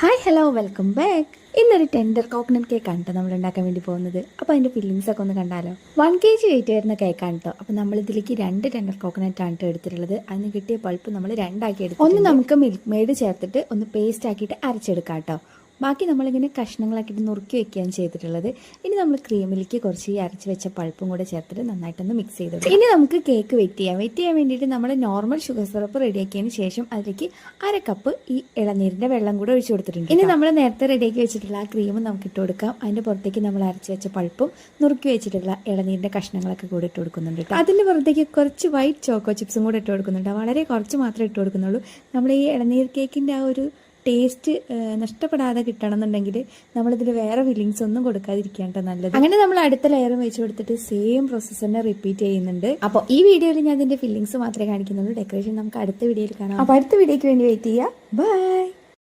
Hi hello welcome back ഇന്നൊരു tender coconut കേക്കാണ് കേട്ടോ നമ്മൾ ഉണ്ടാക്കാൻ വേണ്ടി പോകുന്നത്. അപ്പോൾ അതിന്റെ ഫില്ലിങ്സ് ഒക്കെ ഒന്ന് കണ്ടാലോ? വൺ കെ ജി വെയിറ്റ് വരുന്ന കേക്കാണ് കേട്ടോ അപ്പോൾ നമ്മൾ ഇതിലേക്ക് രണ്ട് ടെൻഡർ കോക്കനട്ട് ആണ് കേട്ടോ എടുത്തിട്ടുള്ളത്. അതിന് കിട്ടിയ പൾപ്പ് നമ്മൾ രണ്ടാക്കി എടുക്കും ഒന്ന് നമുക്ക് മിൽക്ക് മെയ്ഡ് ചേർത്തിട്ട് ഒന്ന് പേസ്റ്റ് ആക്കിയിട്ട് അരച്ചെടുക്കാം കേട്ടോ ബാക്കി നമ്മളിങ്ങനെ കഷ്ണങ്ങളാക്കിയിട്ട് നുറുക്കി വെക്കുകയാണ് ചെയ്തിട്ടുള്ളത്. ഇനി നമ്മൾ ക്രീമിലേക്ക് കുറച്ച് ഈ അരച്ച് വെച്ച പൾപ്പും കൂടെ ചേർത്തിട്ട് നന്നായിട്ടൊന്ന് മിക്സ് ചെയ്തിട്ട് ഇനി നമുക്ക് കേക്ക് വെയിറ്റ് ചെയ്യാം. വെയിറ്റ് ചെയ്യാൻ വേണ്ടിയിട്ട് നമ്മൾ നോർമൽ ഷുഗർ സിറപ്പ് റെഡിയാക്കിയതിന് ശേഷം അതിലേക്ക് അര കപ്പ് ഈ ഇളനീരിന്റെ വെള്ളം കൂടെ ഒഴിച്ചു കൊടുത്തിട്ടുണ്ട് ഇനി നമ്മൾ നേരത്തെ റെഡിയാക്കി വെച്ചിട്ടുള്ള ആ ക്രീം നമുക്ക് ഇട്ട് കൊടുക്കാം. അതിന്റെ പുറത്തേക്ക് നമ്മൾ അരച്ച് വെച്ച പൾപ്പും നുറുക്കി വെച്ചിട്ടുള്ള ഇളനീരിന്റെ കഷ്ണങ്ങളൊക്കെ കൂടെ ഇട്ട് കൊടുക്കുന്നുണ്ട് കേട്ടോ. അതിന്റെ പുറത്തേക്ക് കുറച്ച് വൈറ്റ് ചോക്കോ ചിപ്സും കൂടെ ഇട്ട് കൊടുക്കുന്നുണ്ട്. വളരെ കുറച്ച് മാത്രമേ ഇട്ട് കൊടുക്കുന്നുള്ളൂ. നമ്മൾ ഈ ഇളനീർ കേക്കിന്റെ ആ ഒരു ടേസ്റ്റ് നഷ്ടപ്പെടാതെ കിട്ടണമെന്നുണ്ടെങ്കിൽ നമ്മളിതിൽ വേറെ ഫില്ലിങ്സ് ഒന്നും കൊടുക്കാതിരിക്കാൻ ട്ടോ നല്ലത്. അങ്ങനെ നമ്മൾ അടുത്ത ലെയർ വെച്ച് കൊടുത്തിട്ട് സെയിം പ്രോസസ്സ് തന്നെ റിപ്പീറ്റ് ചെയ്യുന്നുണ്ട്. അപ്പോൾ ഈ വീഡിയോയിൽ ഞാൻ ഇതിന്റെ ഫില്ലിങ്സ് മാത്രമേ കാണിക്കുന്നുള്ളൂ. ഡെക്കറേഷൻ നമുക്ക് അടുത്ത വീഡിയോയിൽ കാണാം. അപ്പോൾ അടുത്ത വീഡിയോയ്ക്ക് വേണ്ടി വെയിറ്റ് ചെയ്യുക ബൈ